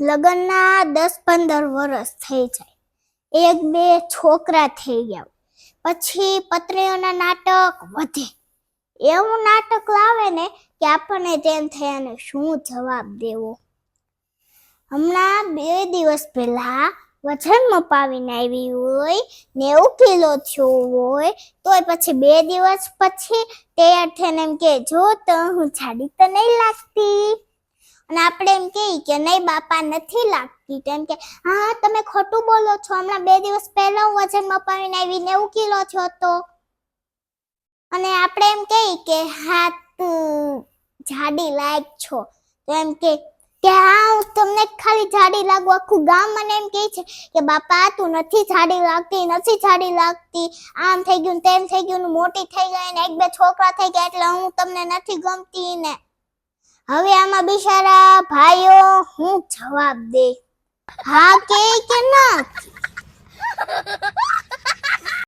લગ્નના દસ પંદર વર્ષ થઈ જાય. એક બે છોકરા થઈ ગયા. પછી પત્રીઓના નાટક વધે. એવું નાટક લાવે ને કે આપણને તેમ થાય અને શું જવાબ દેવો? હમણાં બે દિવસ પહેલા વજન મપાવીને આવી હોય નેવું કિલો થયો હોય, તોય પછી બે દિવસ પછી તૈયાર થઈને એમ કે જો તો હું જાડી તો નહીં લાગતી. અને આપણે એમ કહી કે નહીં બાપા, નથી લાગતી. તેમ કે, હા, તમે ખોટું બોલો છો. હમણાં બે દિવસ પહેલા હું વજન મપાવીને આવી નેવું કિલો છો તો અને આપણે એમ કહી કે હા, તું જાડી લાયક છો. તો એમ કે કે હા, હું તમને ખાલી જાડી લાગુ. આખું ગામ મને એમ કહે છે કે, બાપા, તું નથી જાડી લાગતી, નથી જાડી લાગતી. આમ થઈ ગયું તેમ થઈ ગયું મોટી થઈ ગઈ ને એક બે છોકરા થઈ ગયા એટલે હું તમને નથી ગમતી ને. હવે આમાં બિચારા ભાઈઓ હું જવાબ દે. હા કે કે ના?